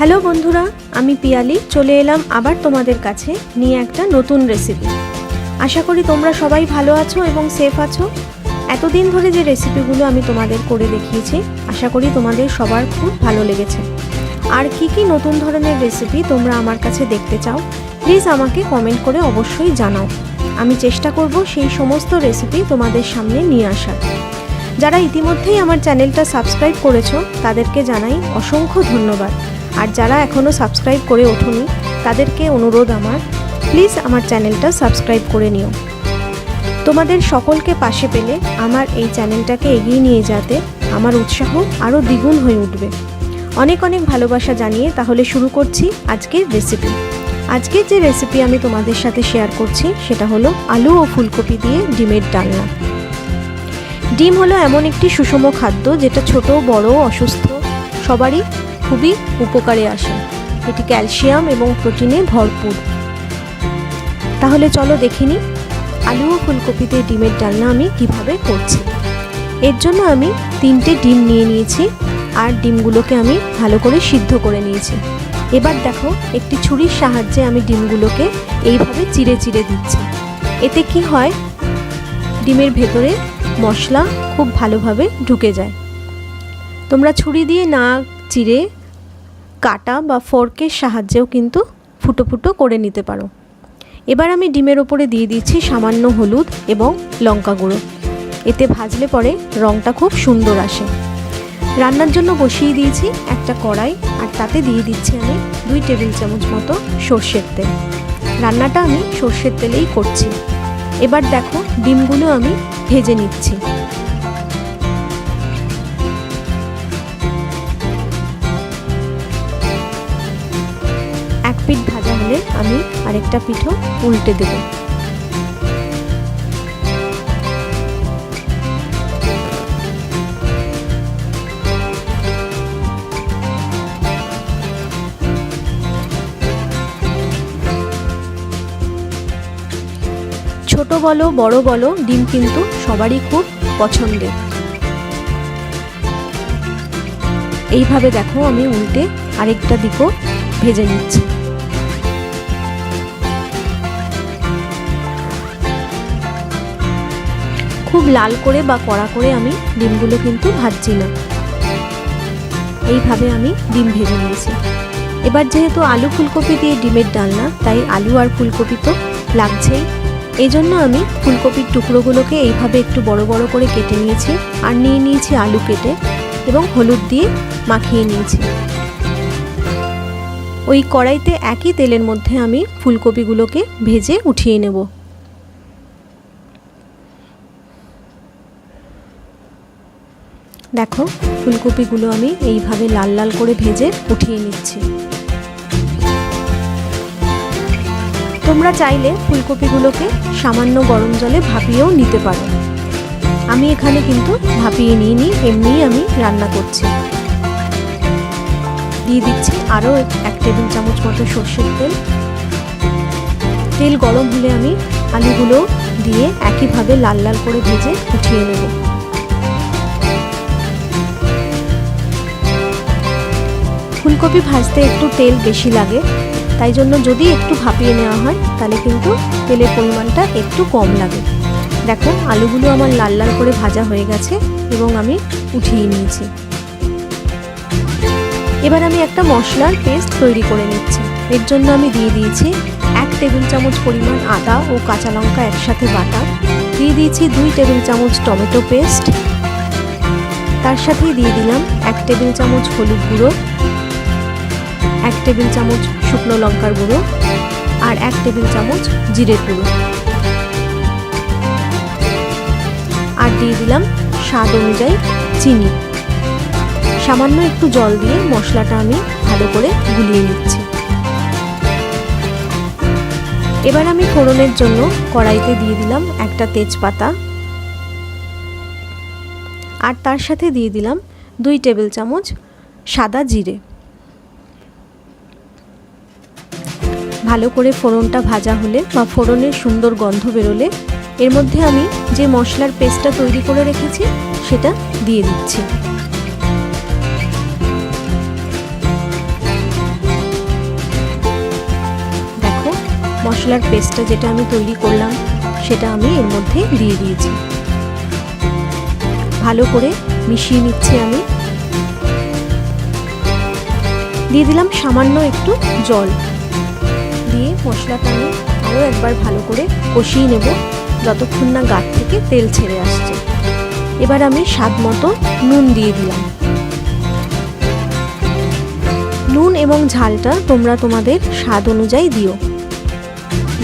Hello বন্ধুরা, আমি পিয়ালি, চলে এলাম আবার তোমাদের কাছে নিয়ে একটা নতুন রেসিপি আশা করি তোমরা সবাই ভালো আছো এবং সেফ আছো। এতদিন ধরে যে রেসিপিগুলো আমি তোমাদের করে দেখিয়েছি, আশা করি তোমাদের সবার খুব ভালো লেগেছে। আর কি কি নতুন ধরনের রেসিপি তোমরা আমার কাছে দেখতে চাও প্লিজ আমাকে কমেন্ট করে অবশ্যই জানাও। আমি চেষ্টা করব সেই সমস্ত রেসিপি তোমাদের সামনে নিয়ে আসার। যারা ইতিমধ্যেই আমার চ্যানেলটা সাবস্ক্রাইব করেছ, তাদেরকে জানাই অসংখ্য ধন্যবাদ। আর যারা এখনও সাবস্ক্রাইব করে ওঠোনি, তাদেরকে অনুরোধ আমার, প্লিজ আমার চ্যানেলটা সাবস্ক্রাইব করে নিও। তোমাদের সকলকে পাশে পেলে আমার এই চ্যানেলটাকে এগিয়ে নিয়ে যেতে আমার উৎসাহ আরও দ্বিগুণ হয়ে উঠবে। অনেক অনেক ভালোবাসা জানিয়ে তাহলে শুরু করছি আজকের রেসিপি আজকের যে রেসিপি আমি তোমাদের সাথে শেয়ার করছি, সেটা হলো আলু ও ফুলকপি দিয়ে ডিমের ডালনা। ডিম হলো এমন একটি সুষম খাদ্য যেটা ছোট, বড়, অসুস্থ, সবারই খুবই উপকারে আসে। এটি ক্যালসিয়াম এবং প্রোটিনে ভরপুর। তাহলে চলো দেখিনি আলু ও ফুলকপিতে ডিমের ডালনা আমি কীভাবে করছি। এর জন্য আমি তিনটে ডিম নিয়ে নিয়েছি আর ডিমগুলোকে আমি ভালো করে সিদ্ধ করে নিয়েছি। এবার দেখো, একটি ছুরির সাহায্যে আমি ডিমগুলোকে এইভাবে চিড়ে চিড়ে দিচ্ছি। এতে কি হয়, ডিমের ভেতরে মশলা খুব ভালোভাবে ঢুকে যায়। তোমরা ছুরি দিয়ে না চিড়ে কাটা বা ফোর্কের সাহায্যেও কিন্তু ফুটো ফুটো করে নিতে পারো। এবার আমি ডিমের ওপরে দিয়ে দিচ্ছি সামান্য হলুদ এবং লঙ্কা গুঁড়ো। এতে ভাজলে পরে রঙটা খুব সুন্দর আসে। রান্নার জন্য বসিয়ে দিয়েছি একটা কড়াই আর তাতে দিয়ে দিচ্ছি আমি দুই টেবিল চামচ মতো সর্ষের তেল। রান্নাটা আমি সর্ষের তেলেই করছি। এবার দেখো ডিমগুলো আমি ভেজে নিচ্ছি। আরেকটা পিঠও উল্টে দেব। ছোট বলো, বড় বলো, ডিম কিন্তু সবারই খুব পছন্দের। এইভাবে দেখো আমি উল্টে আরেকটা দিকও ভেজে নিচ্ছি। লাল করে বা কড়া করে আমি ডিমগুলো কিন্তু ভাজছি না এইভাবে আমি ডিম ভেজে নিয়েছি। এবার যেহেতু আলু ফুলকপি দিয়ে ডিমের ডালনা, তাই আলু আর ফুলকপি তো লাগছেই। এই জন্য আমি ফুলকপির টুকরোগুলোকে এইভাবে একটু বড় বড় করে কেটে নিয়েছি আর নিয়ে নিয়েছি আলু কেটে এবং হলুদ দিয়ে মাখিয়ে নিয়েছি। ওই কড়াইতে একই তেলের মধ্যে আমি ফুলকপিগুলোকে ভেজে উঠিয়ে নেব। দেখো, ফুলকপিগুলো আমি এইভাবে লাল লাল করে ভেজে উঠিয়ে নিচ্ছি। তোমরা চাইলে ফুলকপিগুলোকে সামান্য গরম জলে ভাপিয়েও নিতে পারো। আমি এখানে কিন্তু ভাপিয়ে নিয়ে নিই এমনিই আমি রান্না করছি। দিয়ে দিচ্ছি আরও এক টেবিল চামচ মতো সর্ষের তেল। তেল গরম হলে আমি আলুগুলো দিয়ে একইভাবে লাল লাল করে ভেজে উঠিয়ে নেব। ফুলকপি ভাজতে একটু তেল বেশি লাগে, তাই জন্য যদি একটু ভাপিয়ে নেওয়া হয়, তাহলে কিন্তু তেলের পরিমাণটা একটু কম লাগে। দেখো, আলুগুলো আমার লাল লাল করে ভাজা হয়ে গেছে এবং আমি উঠিয়ে নিয়েছি। এবার আমি একটা মশলার পেস্ট তৈরি করে নিচ্ছি। এর জন্য আমি দিয়ে দিয়েছি এক টেবিল চামচ পরিমাণ আদা ও কাঁচা লঙ্কা একসাথে বাটা। দিয়ে দিয়েছি দুই টেবিল চামচ টমেটো পেস্ট। তার সাথেই দিয়ে দিলাম এক টেবিল চামচ হলুদ গুঁড়ো। এক টেবিল চামচ শুকনো লঙ্কার গুঁড়ো আর এক টেবিল চামচ জিরের গুঁড়ো। আর দিয়ে দিলাম স্বাদ অনুযায়ী চিনি। সামান্য একটু জল দিয়ে মশলাটা আমি ভালো করে গুলিয়ে নিচ্ছি। এবার আমি ফোড়নের জন্য কড়াইতে দিয়ে দিলাম একটা তেজপাতা। আর তার সাথে দিয়ে দিলাম দুই টেবিল চামচ সাদা জিরে। ভালো করে ফোড়নটা ভাজা হলে বা ফোড়নের সুন্দর গন্ধ বেরোলে এর মধ্যে আমি যে মশলার পেস্টটা তৈরি করে রেখেছি সেটা দিয়ে দিচ্ছি। দেখো, মশলার পেস্টটা যেটা আমি তৈরি করলাম সেটা আমি এর মধ্যে দিয়ে দিয়েছি। ভালো করে মিশিয়ে নিচ্ছি আমি। দিয়ে দিলাম সামান্য একটু জল। মশলাটা আমি আরও একবার ভালো করে কষিয়ে নেব, যতক্ষণ না গাত থেকে তেল ছেড়ে আসছে। এবার আমি স্বাদ মতো নুন দিয়ে দিলাম। নুন এবং ঝালটা তোমরা তোমাদের স্বাদ অনুযায়ী দিও।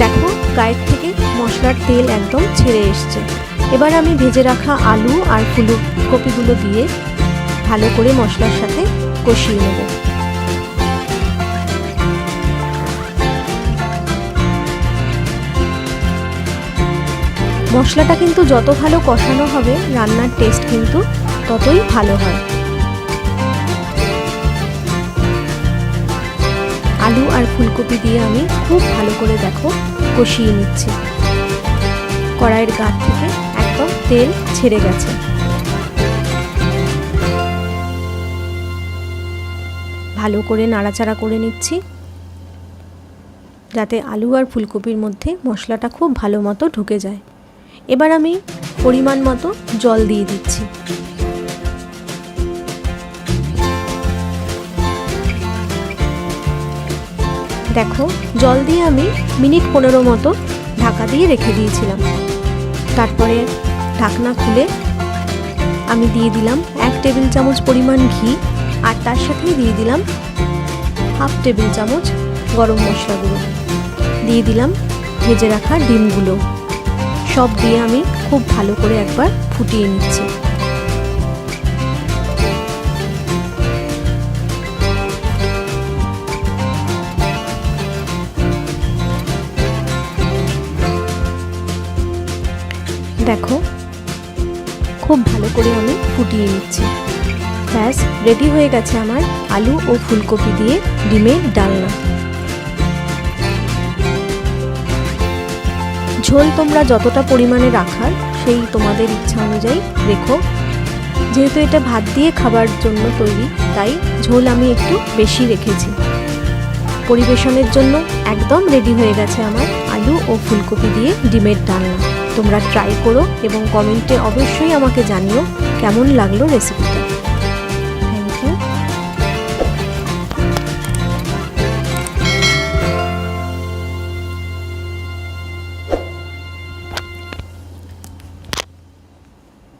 দেখো, গায়ের থেকে মশলার তেল একদম ছেড়ে এসছে। এবার আমি ভেজে রাখা আলু আর ফুলকপিগুলো দিয়ে ভালো করে মশলার সাথে কষিয়ে নেব। মশলাটা কিন্তু যত ভালো কষানো হবে, রান্নার টেস্ট কিন্তু ততই ভালো হয়। আলু আর ফুলকপি দিয়ে আমি খুব ভালো করে দেখো কষিয়ে নিচ্ছি। কড়াইয়ের গাত থেকে একদম তেল ছেড়ে গেছে। ভালো করে নাড়াচাড়া করে নিচ্ছি। যাতে আলু আর ফুলকপির মধ্যে মশলাটা খুব ভালো মতো ঢুকে যায়। এবার আমি পরিমাণ মতো জল দিয়ে দিচ্ছি। দেখো, জল দিয়ে আমি মিনিট পনেরো মতো ঢাকা দিয়ে রেখে দিয়েছিলাম। তারপরে ঢাকনা খুলে আমি দিয়ে দিলাম এক টেবিল চামচ পরিমাণ ঘি আর তার সাথেই দিয়ে দিলাম হাফ টেবিল চামচ গরম মশলা গুঁড়ো দিয়ে দিলাম ভেজে রাখা ডিমগুলো। সব দিয়ে আমি খুব ভালো করে একবার ফুটিয়ে নিচ্ছি। দেখো, খুব ভালো করে আমি ফুটিয়ে নিচ্ছি। ব্যাস রেডি হয়ে গেছে আমার আলু ও ফুলকপি দিয়ে ডিমের ডালনা। ঝোল তোমরা যতটা পরিমাণে রাখার সেই তোমাদের ইচ্ছা অনুযায়ী রেখো। যেহেতু এটা ভাত দিয়ে খাবার জন্য তৈরি, তাই ঝোল আমি একটু বেশি রেখেছি। পরিবেশনের জন্য একদম রেডি হয়ে গেছে আমার আলু ও ফুলকপি দিয়ে ডিমের ডালনা। তোমরা ট্রাই করো এবং কমেন্টে অবশ্যই আমাকে জানিও কেমন লাগল রেসিপিটা